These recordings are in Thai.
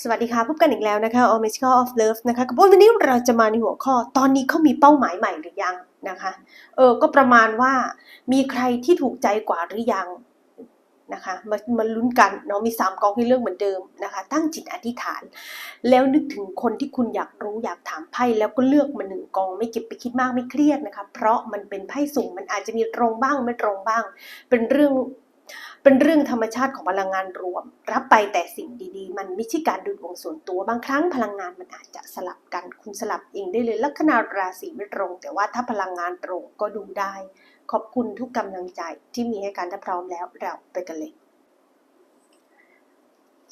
สวัสดีค่ะ พบกันอีกแล้วนะคะ o m i c a l of Love นะคะกับวันนี้เราจะมาในหัวข้อ ตอนนี้เขามีเป้าหมายใหม่หรือยังนะคะ เออ ก็ประมาณว่ามีใครที่ถูกใจกว่าหรือยังนะคะ มามาลุ้นกันเนาะ มีสามกองให้เลือกเหมือนเดิมนะคะ ตั้งจิตอธิษฐาน แล้วนึกถึงคนที่คุณอยากรู้อยากถามไพ่ แล้วก็เลือกมาหนึ่งกอง ไม่เก็บไปคิดมากไม่เครียดนะคะ เพราะมันเป็นไพ่สุ่ม มันอาจจะมีตรงบ้างไม่ตรงบ้าง เป็นเรื่อง เป็นเรื่องธรรมชาติของพลังงานรวม รับไปแต่สิ่งดีๆ มันไม่ใช่การดูดวงส่วนตัว บางครั้งพลังงานมันอาจจะสลับกัน คุณสลับเองได้เลยลัคนาราศีไม่ตรง แต่ว่าถ้าพลังงานตรงก็ดูได้ ขอบคุณทุกกำลังใจที่มีให้การถ้าพร้อมแล้วเราไปกันเลย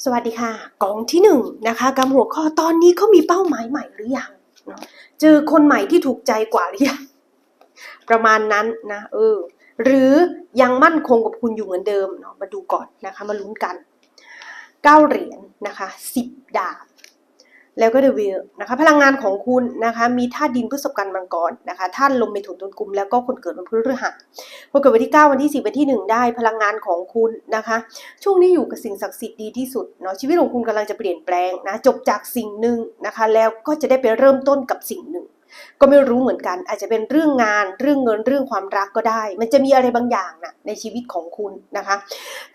สวัสดีค่ะกองที่หนึ่งนะคะกับหัวข้อตอนนี้เขามีเป้าหมายใหม่หรือยังเจอคนใหม่ที่ถูกใจกว่าหรือยังประมาณนั้นนะเออ หรือยังมั่นคงกับคุณอยู่เหมือนเดิมเนาะมาดูก่อนนะคะมาลุ้นกันเก้าเหรียญนะคะสิบดาบแล้วก็เดวิลนะคะพลังงานของคุณนะคะมีธาตุดินพฤษภกันมังกรนะคะธาตุลมเมถุนตุลกุมแล้วก็คนเกิดวันพฤหัสคนเกิดวันที่ 9 วันที่ 10 วันที่ 1 ได้พลังงานของคุณนะคะ ช่วงนี้อยู่กับสิ่งศักดิ์สิทธิ์ดีที่สุดเนาะชีวิตของคุณกำลังจะเปลี่ยนแปลงนะจบจากสิ่งหนึ่งนะคะแล้วก็จะได้ไปเริ่มต้นกับสิ่งหนึ่ง ก็ไม่รู้เหมือนกัน อาจจะเป็นเรื่องงานเรื่องเงินเรื่องความรักก็ได้ มันจะมีอะไรบางอย่างนะในชีวิตของคุณนะคะ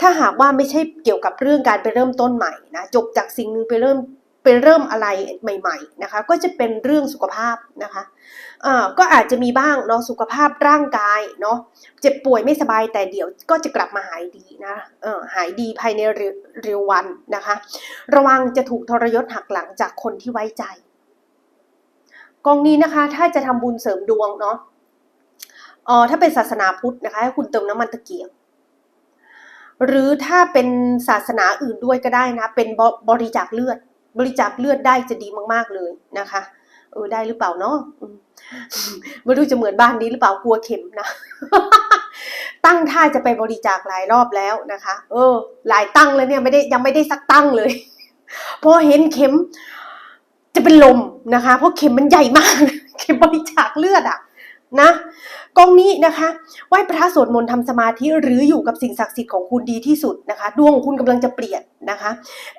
ถ้าหากว่าไม่ใช่เกี่ยวกับเรื่องการไปเริ่มต้นใหม่นะจบจากสิ่งหนึ่งไปเริ่มไปเริ่มอะไรใหม่ๆนะคะก็จะเป็นเรื่องสุขภาพนะคะอ่าก็อาจจะมีบ้างเนาะสุขภาพร่างกายเนาะเจ็บป่วยไม่สบายแต่เดี๋ยวก็จะกลับมาหายดีนะเออหายดีภายในเร็วเร็ววันนะคะ ระวังจะถูกทรยศหักหลังจากคนที่ไว้ใจ กองนี้นะคะ ถ้าจะทำบุญเสริมดวงเนาะเออถ้าเป็นศาสนาพุทธนะคะให้คุณเติมน้ำมันตะเกียง หรือถ้าเป็นศาสนาอื่นด้วยก็ได้นะ เป็นบบริจาคเลือด บริจาคเลือดได้จะดีมากๆเลยนะคะเออได้หรือเปล่าเนาะอืมไม่รู้จะเหมือนบ้านนี้หรือเปล่ากลัวเข็มนะ ตั้งท่าจะไปบริจาคหลายรอบแล้วนะคะ เออ หลายตั้งแล้วเนี่ยไม่ได้ยังไม่ได้สักตั้งเลย พอเห็นเข็ม จะเป็นลมนะคะ เพราะเข็มมันใหญ่มาก เข็มบริจาคเลือดอะนะกองนี้นะคะไหว้พระสวดมนต์ทำสมาธิหรืออยู่กับสิ่งศักดิ์สิทธิ์ของคุณดีที่สุดนะคะ ดวงของคุณกำลังจะเปลี่ยนนะคะ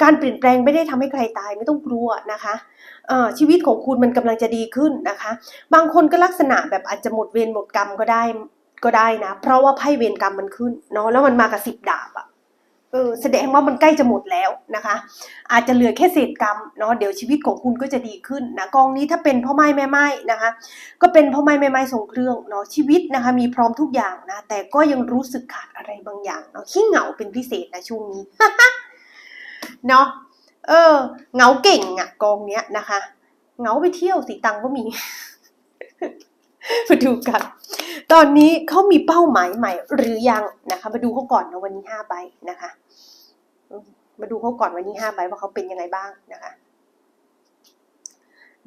การเปลี่ยนแปลงไม่ได้ทำให้ใครตายไม่ต้องกลัวนะคะชีวิตของคุณมันกำลังจะดีขึ้นนะคะ บางคนก็ลักษณะแบบอาจจะหมดเวรหมดกรรมก็ได้ก็ได้นะ เพราะว่าไพ่เวรกรรมมันขึ้นเนาะแล้วมันมากับสิบดาบอะ ออแสดงว่ามันใกล้จะหมดแล้วนะคะ อาจจะเหลือแค่เศษกรรมเนาะเดี๋ยวชีวิตของคุณก็จะดีขึ้นนะกองนี้ถ้าเป็นพ่อไม้แม่ไม้นะคะ ก็เป็นพ่อไม้แม่ไม้ทรงเครื่องเนาะชีวิตนะคะมีพร้อมทุกอย่างนะแต่ก็ยังรู้สึกขาดอะไรบางอย่างเนาะขี้เหงาเป็นพิเศษนะช่วงนี้เนาะเออเหงาเก่งอะกองเนี้ยนะคะเหงาไปเที่ยวสีตังก็มีมาดูกัน ตอนนี้เขามีเป้าหมายใหม่หรือยังนะคะ มาดูเขาก่อนนะวันนี้ห้าใบนะคะ มาดูเขาก่อนวันนี้ห้าใบว่าเขาเป็นยังไงบ้างนะคะ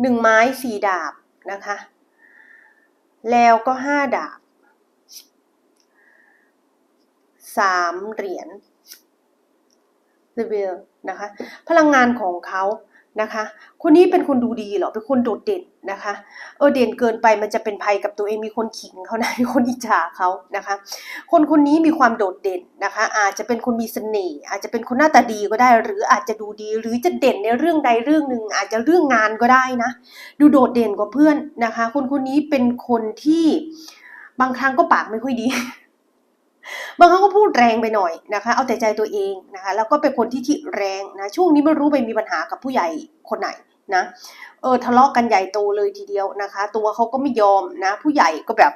หนึ่งไม้สี่ดาบนะคะ แล้วก็ห้าดาบสามเหรียญเรเวลนะคะ พลังงานของเขานะคะ คนนี้เป็นคนดูดีเหรอ เป็นคนโดดเด่น นะคะเออเด่นเกินไปมันจะเป็นภัยกับตัวเองมีคนขิงเขานะมีคนอิจฉาเขานะคะ คนคนนี้มีความโดดเด่นนะคะ อาจจะเป็นคนมีเสน่ห์อาจจะเป็นคนหน้าตาดีก็ได้ หรืออาจจะดูดีหรือจะเด่นในเรื่องใดเรื่องหนึ่งอาจจะเรื่องงานก็ได้นะ ดูโดดเด่นกว่าเพื่อนนะคะ คนคนนี้เป็นคนที่บางครั้งก็ปากไม่ค่อยดีบางครั้งก็พูดแรงไปหน่อยนะคะ เอาแต่ใจตัวเองนะคะ แล้วก็เป็นคนที่ที่แรงนะ ช่วงนี้ไม่รู้ไปมีปัญหากับผู้ใหญ่คนไหน นะเออทะเลาะกันใหญ่โตเลยทีเดียวนะคะ ตัวเขาก็ไม่ยอมนะ ผู้ใหญ่ก็แบบ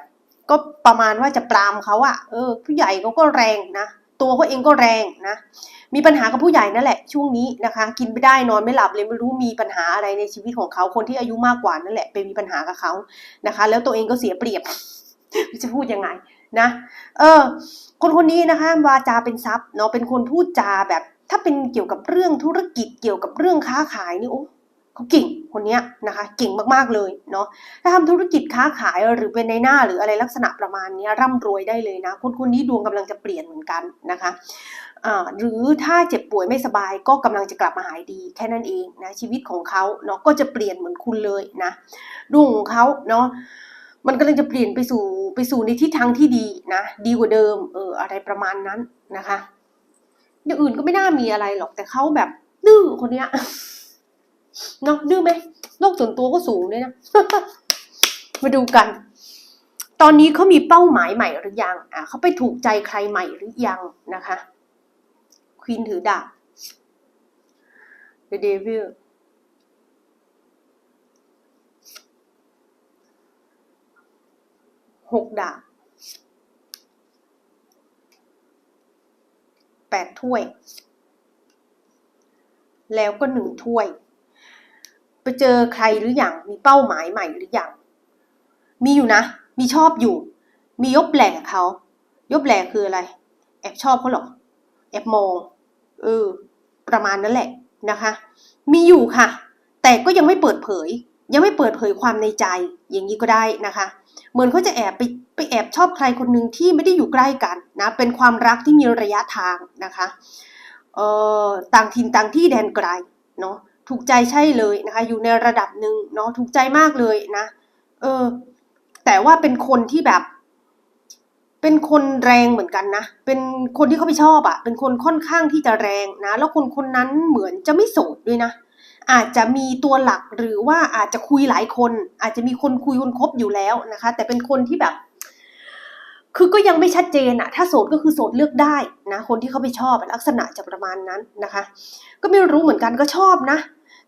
ก็ประมาณว่าจะปรามเขาอะเออ ผู้ใหญ่เขาก็แรงนะตัวเขาเองก็แรงนะ มีปัญหากับผู้ใหญ่นั่นแหละ ช่วงนี้นะคะ กินไม่ได้นอนไม่หลับเลยไม่รู้มีปัญหาอะไรในชีวิตของเขาคนที่อายุมากกว่านั่นแหละไปมีปัญหากับเขานะคะ แล้วตัวเองก็เสียเปรียบจะพูดยังไงนะ เออ คนคนนี้นะคะวาจาเป็นทรัพย์เนาะเป็นคนพูดจาแบบ ถ้าเป็นเกี่ยวกับเรื่องธุรกิจเกี่ยวกับเรื่องค้าขายนี่โอ้ เขาเก่งคนนี้นะคะเก่งมากๆเลยเนาะถ้าทำธุรกิจค้าขายหรือเป็นในหน้าหรืออะไรลักษณะประมาณนี้ร่ำรวยได้เลยนะคนคนนี้ดวงกำลังจะเปลี่ยนเหมือนกันนะคะหรือถ้าเจ็บป่วยไม่สบายก็กำลังจะกลับมาหายดีแค่นั้นเองนะชีวิตของเขาเนาะก็จะเปลี่ยนเหมือนคุณเลยนะดวงของเขาเนาะมันกำลังจะเปลี่ยนไปสู่ไปสู่ในทิศทางที่ดีนะดีกว่าเดิมเอออะไรประมาณนั้นนะคะอย่างอื่นก็ไม่น่ามีอะไรหรอกแต่เขาแบบดื้อคนเนี้ย เนาะดื้อไหมโลกส่วนตัวก็สูงด้วยนะ มาดูกัน ตอนนี้เขามีเป้าหมายใหม่หรือยัง อะเขาไปถูกใจใครใหม่หรือยังนะคะ ควีนถือดาบ The Devil หกดาบแปดถ้วย แล้วก็หนึ่งถ้วย ไปเจอใครหรืออยัง มีเป้าหมายใหม่หรืออยัง มีอยู่นะ มีชอบอยู่ มียบแหล่เขา ยบแหล่คืออะไร แอบชอบเขาหรอ แอบมอง เออ ประมาณนั้นแหละนะคะ มีอยู่ค่ะ แต่ก็ยังไม่เปิดเผย ยังไม่เปิดเผยความในใจ อย่างนี้ก็ได้นะคะ เหมือนเขาจะแอบไปไปแอบชอบใครคนหนึ่งที่ไม่ได้อยู่ใกล้กันนะ เป็นความรักที่มีระยะทางนะคะ เอ่อ ต่างถิ่นต่างที่แดนไกลเนาะ ถูกใจใช่เลยนะคะ อยู่ในระดับหนึ่งเนาะถูกใจมากเลยนะเออ แต่ว่าเป็นคนที่แบบ เป็นคนแรงเหมือนกันนะ เป็นคนที่เขาไม่ชอบอะ่ะ เป็นคนค่อนข้างที่จะแรงนะ แล้วคนคนนั้นเหมือนจะไม่โสดด้วยนะ อาจจะมีตัวหลักหรือว่าอาจจะคุยหลายคน อาจจะมีคนคุยคนคบอยู่แล้วนะคะ แต่เป็นคนที่แบบ คือก็ยังไม่ชัดเจนอะถ้าโสดก็คือโสดเลือกได้นะ คนที่เขาไม่ชอบลักษณะจะประมาณนั้นนะคะ ก็ไม่รู้เหมือนกันก็ชอบนะ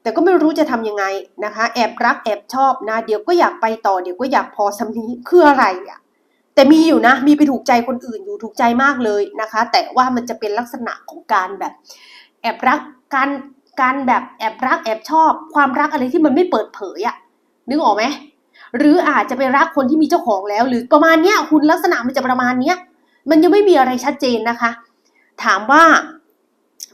แต่ก็ไม่รู้จะทำยังไงนะคะ แอบรักแอบชอบนะ เดี๋ยวก็อยากไปต่อ เดี๋ยวก็อยากพอสำนี้คืออะไรอะแต่มีอยู่นะ มีไปถูกใจคนอื่นอยู่ถูกใจมากเลยนะคะ แต่ว่ามันจะเป็นลักษณะของการแบบ แอบรักการการแบบแอบรักแอบชอบ ความรักอะไรที่มันไม่เปิดเผยอะนึกออกไหมหรืออาจจะไปรักคนที่มีเจ้าของแล้ว หรือประมาณเนี้ยคุณลักษณะมันจะประมาณเนี้ยมันยังไม่มีอะไรชัดเจนนะคะ ถามว่า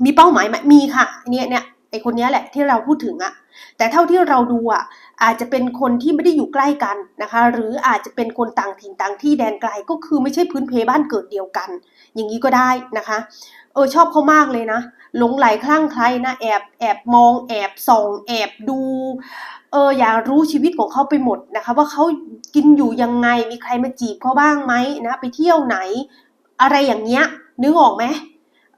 มีเป้าหมายไหมมีค่ะเนี่ยเนี่ย ไอคนนี้แหละที่เราพูดถึงอะแต่เท่าที่เราดูอะอาจจะเป็นคนที่ไม่ได้อยู่ใกล้กันนะคะ หรืออาจจะเป็นคนต่างถิ่นต่างที่แดนไกลก็คือไม่ใช่พื้นเพบ้านเกิดเดียวกัน อย่างนี้ก็ได้นะคะเออชอบเขามากเลยนะหลงไหลคลั่งไคล้นะแอบแอบมองแอบส่องแอบดูเอออยากรู้ชีวิตของเขาไปหมดนะคะ ว่าเขากินอยู่ยังไงมีใครมาจีบเขาบ้างไหมนะ ไปเที่ยวไหน อะไรอย่างเงี้ยนึกออกไหม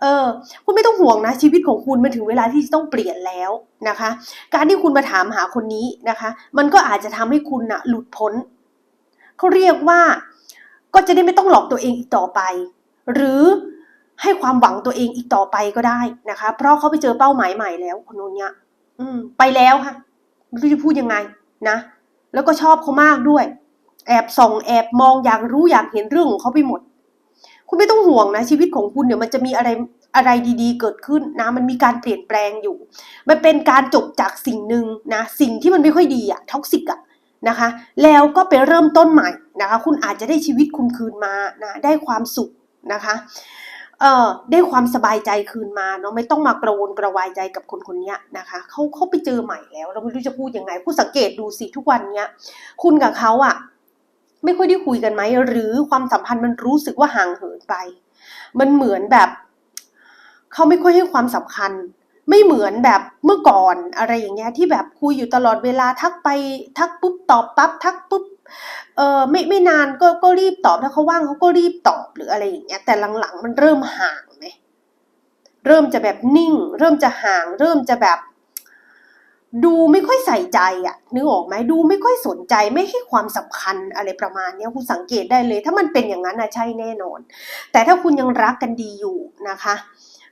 เออ คุณไม่ต้องห่วงนะ ชีวิตของคุณมันถึงเวลาที่จะต้องเปลี่ยนแล้วนะคะ การที่คุณมาถามหาคนนี้นะคะ มันก็อาจจะทำให้คุณนะหลุดพ้นเขาเรียกว่าก็จะได้ไม่ต้องหลอกตัวเองอีกต่อไป หรือให้ความหวังตัวเองอีกต่อไปก็ได้นะคะ เพราะเขาไปเจอเป้าหมายใหม่แล้วคนนู้นเนี่ยอืม ไปแล้วค่ะไม่รู้จะพูดยังไงนะแล้วก็ชอบเขามากด้วย แอบส่องแอบมองอยากรู้อยากเห็นเรื่องของเขาไปหมด คุณไม่ต้องห่วงนะชีวิตของคุณเดี๋ยวมันจะมีอะไรอะไรดีๆ เกิดขึ้นนะ มันมีการเปลี่ยนแปลงอยู่ มันเป็นการจบจากสิ่งหนึ่งนะ สิ่งที่มันไม่ค่อยดีอะท็อกซิกอะนะคะ แล้วก็ไปเริ่มต้นใหม่นะคะ คุณอาจจะได้ชีวิตคุณคืนมานะ ได้ความสุขนะคะเอ่อได้ความสบายใจคืนมาเนาะไม่ต้องมากระวนกระวายใจกับคนคนนี้นะคะเขาเขาไปเจอใหม่แล้ว เราไม่รู้จะพูดยังไง ผู้สังเกตดูสิทุกวันเนี้ย คุณกับเขาอะ ไม่ค่อยได้คุยกันไหมหรือความสัมพันธ์มันรู้สึกว่าห่างเหินไป มันเหมือนแบบเขาไม่ค่อยให้ความสำคัญ ไม่เหมือนแบบเมื่อก่อนอะไรอย่างเงี้ยที่แบบคุยอยู่ตลอดเวลาทักไปทักปุ๊บตอบปั๊บทักปุ๊บเออไม่ไม่นานก็ก็รีบตอบถ้าเขาว่างเขาก็รีบตอบหรืออะไรอย่างเงี้ยแต่หลังๆ มันเริ่มห่างไหมเริ่มจะแบบนิ่ง เริ่มจะห่าง เริ่มจะแบบ ดูไม่ค่อยใส่ใจอะนึกออกไหมดูไม่ค่อยสนใจไม่ให้ความสำคัญอะไรประมาณนี้คุณสังเกตได้เลย ถ้ามันเป็นอย่างนั้นนะใช่แน่นอน แต่ถ้าคุณยังรักกันดีอยู่นะคะ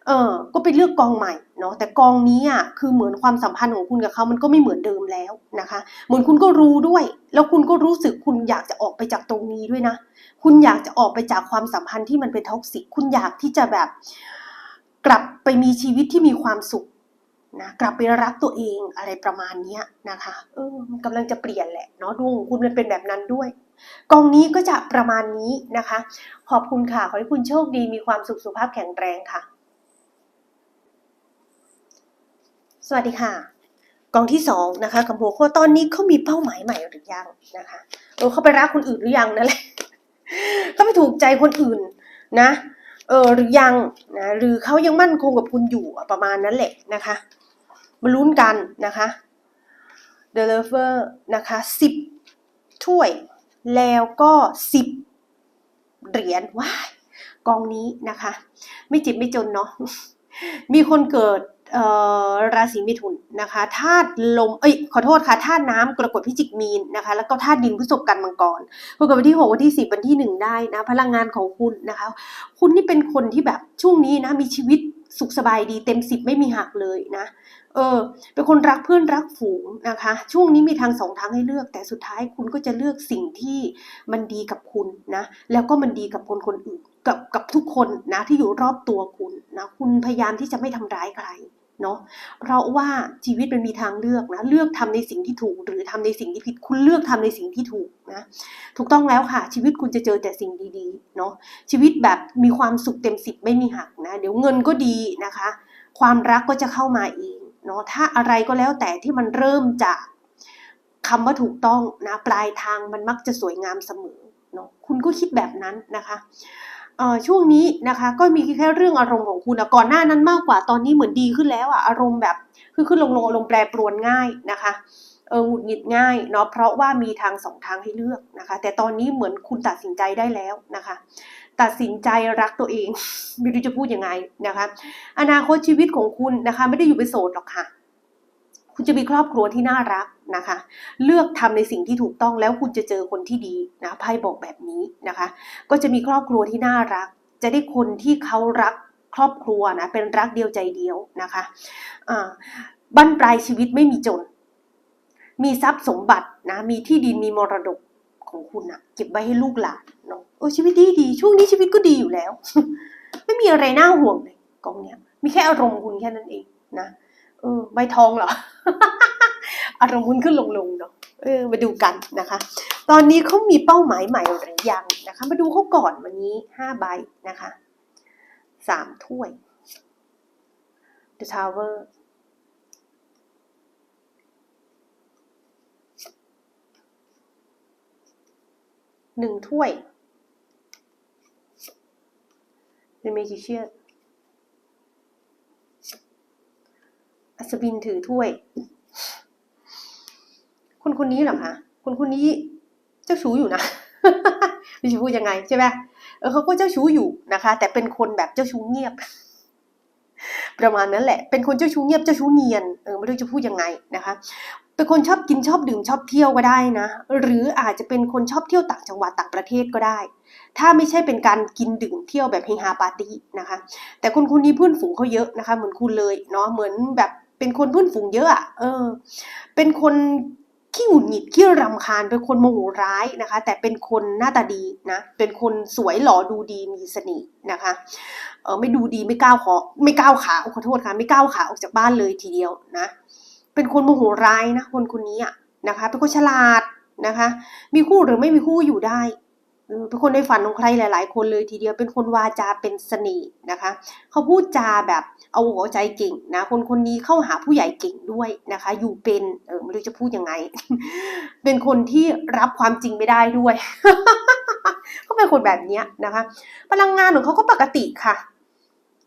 เออก็ไปเลือกกองใหม่เนาะแต่กองนี้อะคือเหมือนความสัมพันธ์ของคุณกับเขามันก็ไม่เหมือนเดิมแล้วนะคะ เหมือนคุณก็รู้ด้วย แล้วคุณก็รู้สึกคุณอยากจะออกไปจากตรงนี้ด้วยนะ คุณอยากจะออกไปจากความสัมพันธ์ที่มันเป็นท็อกซิกคุณอยากที่จะแบบ กลับไปมีชีวิตที่มีความสุข นะกลับไปรักตัวเองอะไรประมาณนี้นะคะเออกำลังจะเปลี่ยนแหละเนาะดวงคุณมันเป็นแบบนั้นด้วย กองนี้ก็จะประมาณนี้นะคะ ขอบคุณค่ะขอให้คุณโชคดีมีความสุขสุขภาพแข็งแรงค่ะ สวัสดีค่ะกองที่สองนะคะกับหัวข้อตอนนี้เขามีเป้าหมายใหม่หรือยังนะคะเออเขาไปรักคนอื่นหรือยังนั่นแหละเขาไปถูกใจคนอื่นนะเออหรือยังนะหรือเขายังมั่นคงกับคุณอยู่ประมาณนั้นแหละนะคะ มาลุ้นกันนะคะ The Lover นะคะสิบถ้วย แล้วก็สิบเหรียญว้ายกองนี้นะคะ ไม่จ็บไม่จนเนาะมีคนเกิดราศีมิถุนนะคะธาตุลมเอ้ยขอโทษค่ะธาตุน้ำกรกฎพิจิกมีนนะคะแล้วก็ธาตุดินพฤษภกันมังกรพบกันวันที่หกวันที่สิบวันที่หนึ่งได้นะพลังงานของคุณนะคะ คุณนี่เป็นคนที่แบบช่วงนี้นะมีชีวิต สุขสบายดีเต็มสิบไม่มีหักเลยนะเออเป็นคนรักเพื่อนรักฝูงนะคะ ช่วงนี้มีทางสองทางให้เลือก แต่สุดท้ายคุณก็จะเลือกสิ่งที่มันดีกับคุณนะแล้วก็มันดีกับคนคนอื่นกับกับทุกคนนะที่อยู่รอบตัวคุณนะคุณพยายามที่จะไม่ทำร้ายใคร เนาะเพราะว่าชีวิตมันมีทางเลือกนะเลือกทำในสิ่งที่ถูก หรือทำในสิ่งที่ผิดคุณเลือกทำในสิ่งที่ถูกนะถูกต้องแล้วค่ะ ชีวิตคุณจะเจอแต่สิ่งดีๆเนาะชีวิตแบบมีความสุขเต็มสิบไม่มีหักนะเดี๋ยวเงินก็ดีนะคะ ความรักก็จะเข้ามาเองเนาะถ้าอะไรก็แล้วแต่ที่มันเริ่มจากคำว่าถูกต้องนะปลายทางมันมักจะสวยงามเสมอเนาะคุณก็คิดแบบนั้นนะคะ ช่วงนี้นะคะก็มีแค่เรื่องอารมณ์ของคุณนะก่อนหน้านั้นมากกว่าตอนนี้เหมือนดีขึ้นแล้วอะอารมณ์แบบขึ้นขึ้นลงลงอารมณ์แปรปรวนง่ายนะคะเออหงุดหงิดง่ายเนาะเพราะว่ามีทางสองทางให้เลือกนะคะ แต่ตอนนี้เหมือนคุณตัดสินใจได้แล้วนะคะ ตัดสินใจรักตัวเอง ไม่รู้จะพูดยังไงนะคะ อนาคตชีวิตของคุณนะคะ ไม่ได้อยู่เป็นโสดหรอกค่ะ คุณจะมีครอบครัวที่น่ารักนะคะ เลือกทำในสิ่งที่ถูกต้องแล้วคุณจะเจอคนที่ดีนะไพ่บอกแบบนี้นะคะ ก็จะมีครอบครัวที่น่ารัก จะได้คนที่เขารักครอบครัวนะเป็นรักเดียวใจเดียวนะคะอ่าบั้นปลายชีวิตไม่มีจน มีทรัพย์สมบัตินะมีที่ดินมีมรดกของคุณนะเก็บไว้ให้ลูกหลานเนาะโอ้ชีวิตดีดีช่วงนี้ชีวิตก็ดีอยู่แล้ว ไม่มีอะไรน่าห่วงเลยกองเนี้ยมีแค่อารมณ์คุณแค่นั้นเองนะเออใบทองเหรอ อารมณ์ขึ้นลงลงๆเนาะเออมาดูกันนะคะ ตอนนี้เขามีเป้าหมายใหม่หรือยังนะคะ มาดูเขาก่อนวันนี้ห้าใบนะคะสามถ้วย The Tower หนึ่งถ้วย The Magician อัศวินถือถ้วย คนคนนี้เหรอคะคนคนนี้เจ้าชู้อยู่นะไม่รู้พูดยังไงใช่ไหมเออเขาก็เจ้าชู้อยู่นะคะ แต่เป็นคนแบบเจ้าชู้เงียบ ประมาณนั้นแหละ เป็นคนเจ้าชู้เงียบเจ้าชู้เนียนเออไม่รู้จะพูดยังไงนะคะเป็นคนชอบกินชอบดื่มชอบเที่ยวก็ได้นะ หรืออาจจะเป็นคนชอบเที่ยวต่างจังหวัดต่างประเทศก็ได้ ถ้าไม่ใช่เป็นการกินดื่มเที่ยวแบบเฮฮาปาร์ตี้นะคะ แต่คนคนนี้เพื่อนฝูงเขาเยอะนะคะ เหมือนคุณเลยเนาะเหมือนแบบเป็นคนเพื่อนฝูงเยอะอะเออ เป็นคน ขี้หงุดหงิดขี้รำคาญเป็นคนโมโหร้ายนะคะ แต่เป็นคนหน้าตาดีนะเป็นคนสวยหล่อดูดีมีเสน่ห์นะคะเออไม่ดูดีไม่ก้าวขอไม่ก้าวขาขอโทษค่ะไม่ก้าวขาออกจากบ้านเลยทีเดียวนะเป็นคนโมโหร้ายนะคนคนนี้อะนะคะเป็นคนฉลาดนะคะ มีคู่หรือไม่มีคู่อยู่ได้ เป็นคนในฝันของใครหลาย ๆ คนเลยทีเดียวเป็นคนวาจาเป็นเสน่ห์นะคะ เขาพูดจาแบบเอาหัวใจเก่งนะคนคนนี้เข้าหาผู้ใหญ่เก่งด้วยนะคะ อยู่เป็นเออไม่รู้จะพูดยังไง เป็นคนที่รับความจริงไม่ได้ด้วยเขาเป็นคนแบบเนี้ยนะคะ พลังงานของเขาก็ปกติค่ะ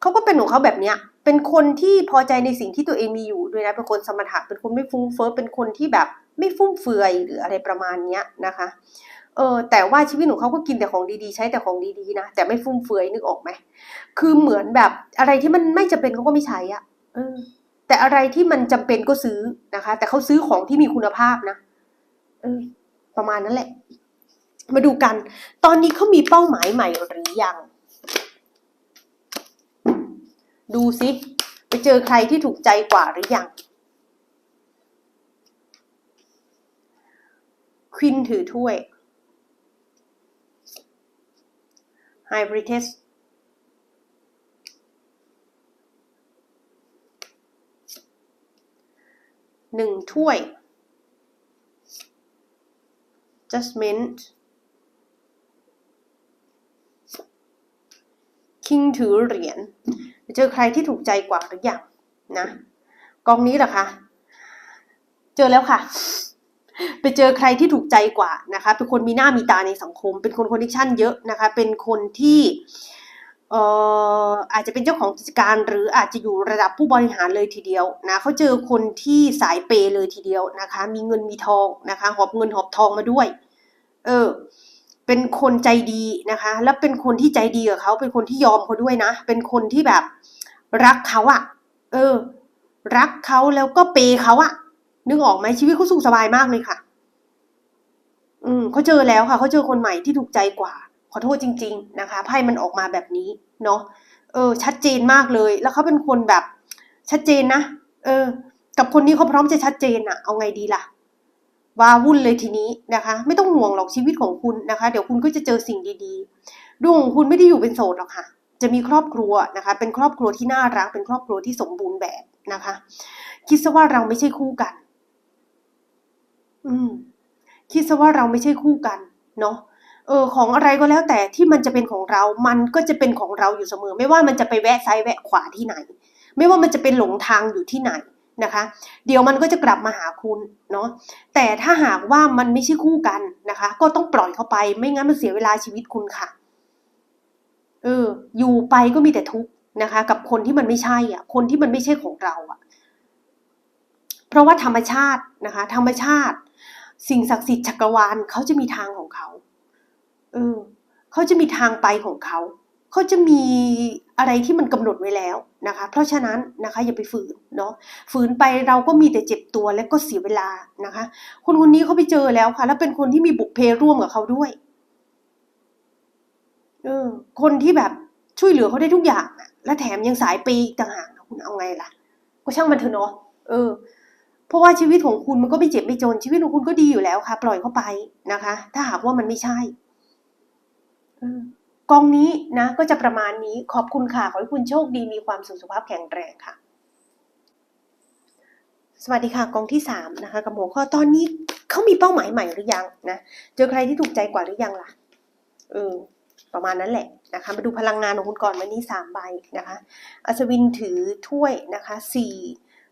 เขาก็เป็นของเขาแบบเนี้ย เป็นคนที่พอใจในสิ่งที่ตัวเองมีอยู่ด้วยนะเป็นคนสมถะเป็นคนไม่ฟุ้งเฟ้อเป็นคนที่แบบไม่ฟุ่มเฟือยหรืออะไรประมาณเนี้ยนะคะ เออแต่ว่าชีวิตของเขาก็กินแต่ของดีๆ ใช้แต่ของดีๆนะแต่ไม่ฟุ่มเฟือยนึกออกไหมคือเหมือนแบบอะไรที่มันไม่จำเป็นเขาก็ไม่ใช้อะเออ แต่อะไรที่มันจำเป็นก็ซื้อนะคะ แต่เขาซื้อของที่มีคุณภาพนะเออประมาณนั้นแหละ มาดูกัน ตอนนี้เขามีเป้าหมายใหม่หรือยัง ดูสิไปเจอใครที่ถูกใจกว่าหรือยังควินถือถ้วย ไฮบริเทสหนึ่งถ้วย judgment คิงถือเหรียญเจอใครที่ถูกใจกว่าหรือยังนะ กองนี้เหรอคะ เจอแล้วค่ะ ไปเจอใครที่ถูกใจกว่านะคะ เป็นคนมีหน้ามีตาในสังคม เป็นคนคอนเนคชั่นเยอะนะคะ เป็นคนที่เอ่ออาจจะเป็นเจ้าของกิจการ หรืออาจจะอยู่ระดับผู้บริหารเลยทีเดียวนะเขาเจอคนที่สายเปย์เลยทีเดียวนะคะ มีเงินมีทองนะคะหอบเงินหอบทองมาด้วย เออ เป็นคนใจดีนะคะ แล้วเป็นคนที่ใจดีกับเขาเป็นคนที่ยอมเขาด้วยนะ เป็นคนที่แบบรักเขาอะ่ะ เออ รักเขาแล้วก็เปย์เขาอะ นึกออกไหมชีวิตเขาสุขสบายมากเลยค่ะ อืมเขาเจอแล้วค่ะเขาเจอคนใหม่ที่ถูกใจกว่า ขอโทษจริง ๆ นะคะไพ่มันออกมาแบบนี้ เนาะเออ ชัดเจนมากเลย แล้วเขาเป็นคนแบบ ชัดเจนนะเออ กับคนนี้เขาพร้อมจะชัดเจนอะเอาไงดีล่ะว้าวุ่นเลยทีนี้นะคะ ไม่ต้องห่วงหรอกชีวิตของคุณนะคะ เดี๋ยวคุณก็จะเจอสิ่งดีๆดวงของคุณไม่ได้อยู่เป็นโสดหรอกค่ะ จะมีครอบครัวนะคะ เป็นครอบครัวที่น่ารักเป็นครอบครัวที่สมบูรณ์แบบนะคะ คิดซะว่าเราไม่ใช่คู่กัน อืม คิดซะว่าเราไม่ใช่คู่กัน เนาะเออของอะไรก็แล้วแต่ที่มันจะเป็นของเรา มันก็จะเป็นของเราอยู่เสมอ ไม่ว่ามันจะไปแวะซ้ายแวะขวาที่ไหน ไม่ว่ามันจะเป็นหลงทางอยู่ที่ไหนนะคะ เดี๋ยวมันก็จะกลับมาหาคุณเนาะแต่ถ้าหากว่ามันไม่ใช่คู่กันนะคะ ก็ต้องปล่อยเขาไป ไม่งั้นมันเสียเวลาชีวิตคุณค่ะเอออยู่ไปก็มีแต่ทุกข์นะคะ กับคนที่มันไม่ใช่อะ คนที่มันไม่ใช่ของเราอะ เพราะว่าธรรมชาตินะคะ ธรรมชาติ สิ่งศักดิ์สิทธิ์จักรวาลเขาจะมีทางของเขาเออเขาจะมีทางไปของเขา เขาจะมีอะไรที่มันกำหนดไว้แล้วนะคะ เพราะฉะนั้นนะคะอย่าไปฝืนเนาะ ฝืนไปเราก็มีแต่เจ็บตัวและก็เสียเวลานะคะ คนคนนี้เขาไปเจอแล้วค่ะ แล้วเป็นคนที่มีบุพเพร่วมกับเขาด้วย เออ คนที่แบบช่วยเหลือเขาได้ทุกอย่างอะและแถมยังสายปีต่างหากคุณเอาไงล่ะ ก็ช่างมันเถอะเนาะ เออ เพราะว่าชีวิตของคุณมันก็ไม่เจ็บไม่จน ชีวิตของคุณก็ดีอยู่แล้วค่ะ ปล่อยเข้าไปนะคะ ถ้าหากว่ามันไม่ใช่อกองนี้นะก็จะประมาณนี้ขอบคุณค่ะ ขอให้คุณโชคดีมีความสุขสุขภาพแข็งแรงค่ะ สวัสดีค่ะกองที่สามนะคะกับหัวข้อตอนนี้เขามีเป้าหมายใหม่หรือยังนะเจอใครที่ถูกใจกว่าหรือยังล่ะเออประมาณนั้นแหละนะคะมาดูพลังงานของคุณก่อนวันนี้สามใบนะคะ อัศวินถือถ้วยนะคะสี่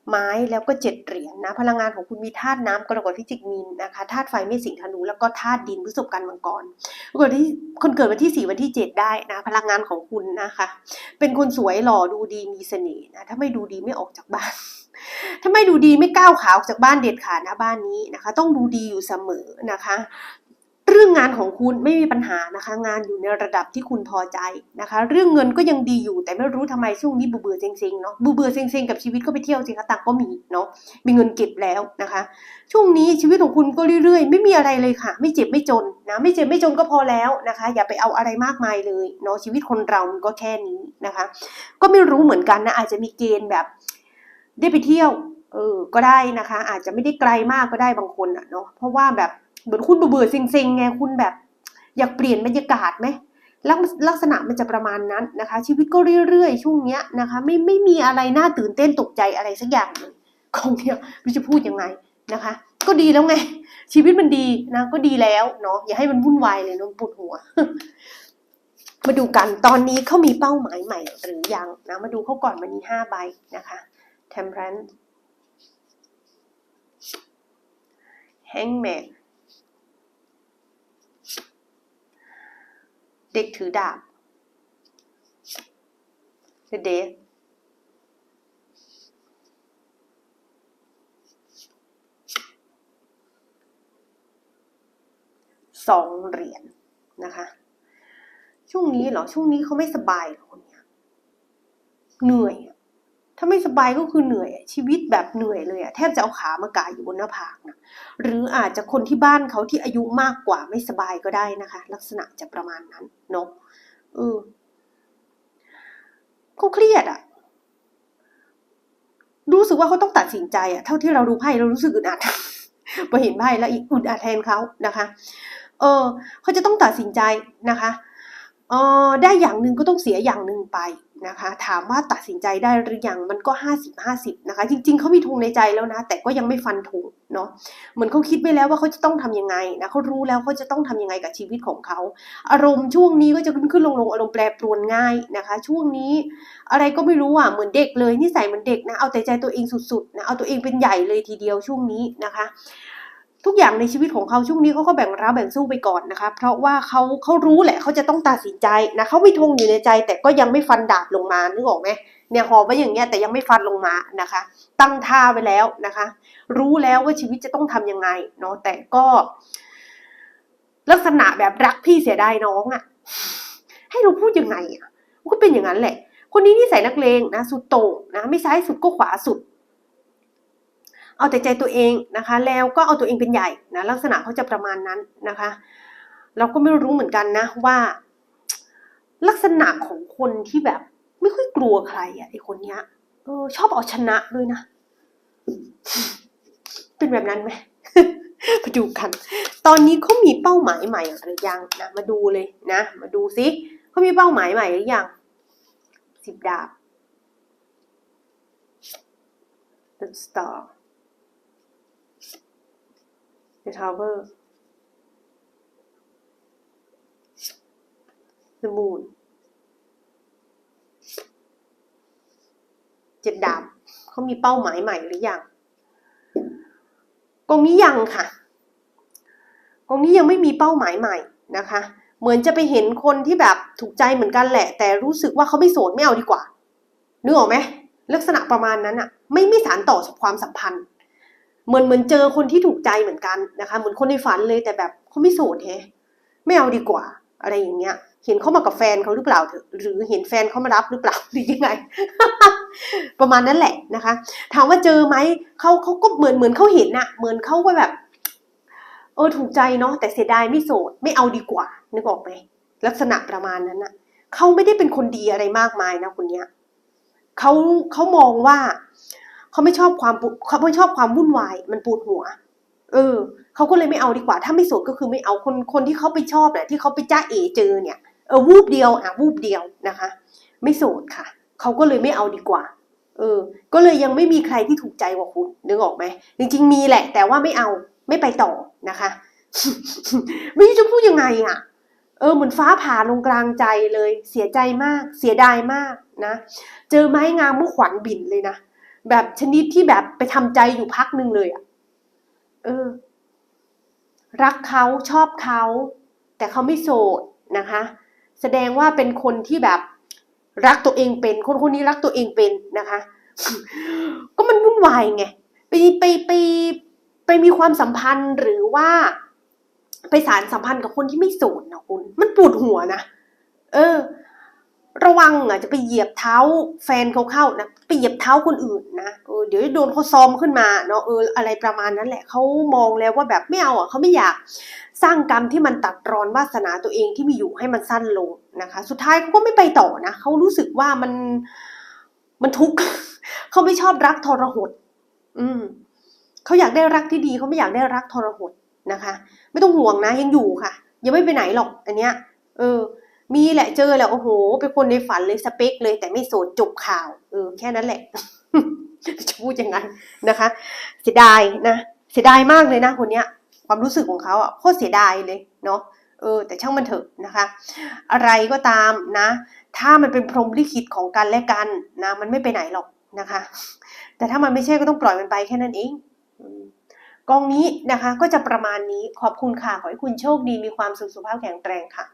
ไม้แล้วก็เจ็ดเหรียญนะพลังงานของคุณมีธาตุน้ำกรกฎพิจิกมีนนะคะธาตุไฟเมษสิงธนูแล้วก็ธาตุดินพฤษภกันมังกรคนที่คนเกิดวันที่สี่วันที่เจ็ดได้นะ พลังงานของคุณนะคะ เป็นคนสวยหล่อดูดีมีเสน่ห์นะถ้าไม่ดูดีไม่ออกจากบ้านถ้าไม่ดูดีไม่ก้าวขาออกจากบ้านเด็ดขาดนะบ้านนี้นะคะ ต้องดูดีอยู่เสมอนะคะ เรื่องงานของคุณไม่มีปัญหานะคะ งานอยู่ในระดับที่คุณพอใจนะคะ เรื่องเงินก็ยังดีอยู่แต่ไม่รู้ทำไมช่วงนี้เบื่อเซ็งๆเนาะเบื่อเซ็งๆกับชีวิตก็ไปเที่ยวสิคะตังก็มีเนาะมีเงินเก็บแล้วนะคะ ช่วงนี้ชีวิตของคุณก็เรื่อยๆ ไม่มีอะไรเลยค่ะ ไม่เจ็บไม่จนนะไม่เจ็บไม่จนก็พอแล้วนะคะ อย่าไปเอาอะไรมากมายเลยเนาะชีวิตคนเรามันก็แค่นี้นะคะ ก็ไม่รู้เหมือนกันนะอาจจะมีเกณฑ์แบบ ได้ไปเที่ยวเออก็ได้นะคะ อาจจะไม่ได้ไกลมากก็ได้บางคนอะเนาะเพราะว่าแบบ เหมือนคุณเบื่อเซ็งๆไงคุณแบบอยากเปลี่ยนบรรยากาศไหมลักลักษณะมันจะประมาณนั้นนะคะ ชีวิตก็เรื่อยๆ ช่วงเนี้ยนะคะ ไม่ไม่มีอะไรน่าตื่นเต้นตกใจอะไรสักอย่างเลยของเนี้ยไม่รู้จะพูดยังไงนะคะ ก็ดีแล้วไง ชีวิตมันดีนะก็ดีแล้วเนาะอย่าให้มันวุ่นวายเลยเนอะปวดหัว มาดูกันตอนนี้เขามีเป้าหมายใหม่หรือยังนะมาดูเขาก่อนวันนี้ห้าใบนะคะ temperance hangman เด็กถือดาบ the death สองเหรียญนะคะ ช่วงนี้เหรอ ช่วงนี้เขาไม่สบายเหรอคนเนี้ยเหนื่อยอะ ถ้าไม่สบายก็คือเหนื่อยชีวิตแบบเหนื่อยเลยอะแทบจะเอาขามากายอยู่บนหน้าผากนะหรืออาจจะคนที่บ้านเขาที่อายุมากกว่าไม่สบายก็ได้นะคะ ลักษณะจะประมาณนั้นเนาะเออเขาเครียดอะรู้สึกว่าเขาต้องตัดสินใจอะเท่าที่เราดูไพ่เรารู้สึกอึดอัดพอเห็นไพ่แล้วอีกอึดอัดแทนเขานะคะ เออเขาจะต้องตัดสินใจนะคะเออได้อย่างหนึ่งก็ต้องเสียอย่างหนึ่งไป นะคะ ถามว่าตัดสินใจได้หรือยังมันก็ห้าสิบห้าสิบนะคะ จริง ๆเขามีธงในใจแล้วนะ แต่ก็ยังไม่ฟันธงเนาะเหมือนเขาคิดไว้แล้วว่าเขาจะต้องทำยังไงนะเขารู้แล้วเขาจะต้องทำยังไงกับชีวิตของเขาอารมณ์ช่วงนี้ก็จะขึ้นขึ้นลงลงอารมณ์แปรปรวนง่ายนะคะ ช่วงนี้อะไรก็ไม่รู้อะเหมือนเด็กเลยนิสัยเหมือนเด็กนะเอาแต่ใจตัวเองสุดๆนะเอาตัวเองเป็นใหญ่เลยทีเดียวช่วงนี้นะคะ ทุกอย่างในชีวิตของเขาช่วงนี้เขาก็แบ่งรับแบ่งสู้ไปก่อนนะคะ เพราะว่าเขาเขารู้แหละเขาจะต้องตัดสินใจนะเขามีธงอยู่ในใจ แต่ก็ยังไม่ฟันดาบลงมานึกออกไหมเนี่ยหอบไว้อย่างเงี้ยแต่ยังไม่ฟันลงมานะคะ ตั้งท่าไว้แล้วนะคะ รู้แล้วว่าชีวิตจะต้องทำยังไงเนาะแต่ก็ ลักษณะแบบรักพี่เสียดายน้องอะ่ะ ให้เราพูดยังไงอะ่ะก็เป็นอย่างนั้นแหละ คนนี้นิสัยนักเลงนะสุดโต่งนะไม่ซ้ายสุดก็ขวาสุด เอาแต่ใจตัวเองนะคะ แล้วก็เอาตัวเองเป็นใหญ่นะลักษณะเขาจะประมาณนั้นนะคะ เราก็ไม่รู้เหมือนกันนะว่า ลักษณะของคนที่แบบ ไม่ค่อยกลัวใครอะไอคนเนี้ยเออชอบเอาชนะด้วยนะ เป็นแบบนั้นไหมมาดูกัน ตอนนี้เขามีเป้าหมายใหม่หรือยังนะมาดูเลยนะ มาดูซิเขามีเป้าหมายใหม่หรือยังสิบดาบ The Star The Tower The Moon เจ็ดดาบเขามีเป้าหมายใหม่หรือยังกองนี้ยังค่ะกองนี้ยังไม่มีเป้าหมายใหม่นะคะ เหมือนจะไปเห็นคนที่แบบถูกใจเหมือนกันแหละ แต่รู้สึกว่าเขาไม่โสดไม่เอาดีกว่านึกออกไหมลักษณะประมาณนั้นอะไม่ไม่สารต่อความสัมพันธ์ เหมือนเหมือนเจอคนที่ถูกใจเหมือนกันนะคะ เหมือนคนในฝันเลยแต่แบบเขาไม่โสดแฮะไม่เอาดีกว่า อะไรอย่างเงี้ย เห็นเขามากับแฟนเขาหรือเปล่าเถอหรือเห็นแฟนเขามารับหรือเปล่าหรือยังไง ประมาณนั้นแหละนะคะ ถามว่าเจอไหมเขาเขาก็เหมือนเหมือนเขาเห็นนะเหมือนเขาก็แบบ เออถูกใจเนาะแต่เสียดายไม่โสดไม่เอาดีกว่านึกออกไหมลักษณะประมาณนั้นน่ะเขาไม่ได้เป็นคนดีอะไรมากมายนะคนเนี้ยเขาเขามองว่า เขาไม่ชอบความเขาไม่ชอบความวุ่นวาย มันปวดหัว เออเขาก็เลยไม่เอาดีกว่า ถ้าไม่โสดก็คือไม่เอาคนคนที่เขาไปชอบเนี่ยที่เขาไปจ้าเอเจอเนี่ยเออวูบเดียวอะวูบเดียวนะคะ ไม่โสดค่ะเขาก็เลยไม่เอาดีกว่า เออ ก็เลยยังไม่มีใครที่ถูกใจกว่าคุณนึกออกไหมจริง ๆ มีแหละ แต่ว่าไม่เอาไม่ไปต่อนะคะไม่รู้จะพูดยังไงอะ เออเหมือนฟ้าผ่าลงกลางใจเลย เสียใจมาก เสียดายมากนะ เจอไม้งามเมื่อขวัญบินเลยนะ แบบชนิดที่แบบไปทำใจอยู่พักหนึ่งเลยอะ เออ รักเขาชอบเขา แต่เขาไม่โสดนะคะ แสดงว่าเป็นคนที่แบบรักตัวเองเป็น คนคนนี้รักตัวเองเป็นนะคะ ก็มันวุ่นวายไงไปไปไปไปมีความสัมพันธ์หรือว่า ไปสารสัมพันธ์กับคนที่ไม่โสดนะคุณ มันปวดหัวนะเออ ระวังอะจะไปเหยียบเท้าแฟนเขาเข้านะ ไปเหยียบเท้าคนอื่นนะเออเดี๋ยวโดนเขาซ้อมขึ้นมาเนาะเอออะไรประมาณนั้นแหละเขามองแล้วว่าแบบไม่เอาอะเขาไม่อยากสร้างกรรมที่มันตัดรอนวาสนาตัวเองที่มีอยู่ให้มันสั้นลงนะคะ สุดท้ายเขาก็ไม่ไปต่อนะเขารู้สึกว่ามันมันทุกข์เขาไม่ชอบรักทรหด อืมเขาอยากได้รักที่ดีเขาไม่อยากได้รักทรหดนะคะ ไม่ต้องห่วงนะยังอยู่ค่ะ ยังไม่ไปไหนหรอกอันเนี้ย เออ มีแหละเจอแหละโอ้โห เป็นคนในฝันเลยสเปคเลยแต่ไม่โสดจบข่าวเออแค่นั้นแหละจะพูดอย่างนั้นนะคะ เสียดายนะเสียดายมากเลยนะคนเนี้ย ความรู้สึกของเขาอะโคตรเสียดายเลยเนาะเออแต่ช่างมันเถอะนะคะ อะไรก็ตามนะ ถ้ามันเป็นพรหมลิขิตของกันและกันนะ มันไม่ไปไหนหรอกนะคะ แต่ถ้ามันไม่ใช่ก็ต้องปล่อยมันไปแค่นั้นเองกองนี้นะคะก็จะประมาณนี้ขอบคุณค่ะ ขอให้คุณโชคดีมีความสุขสุขภาพแข็งแรงค่ะ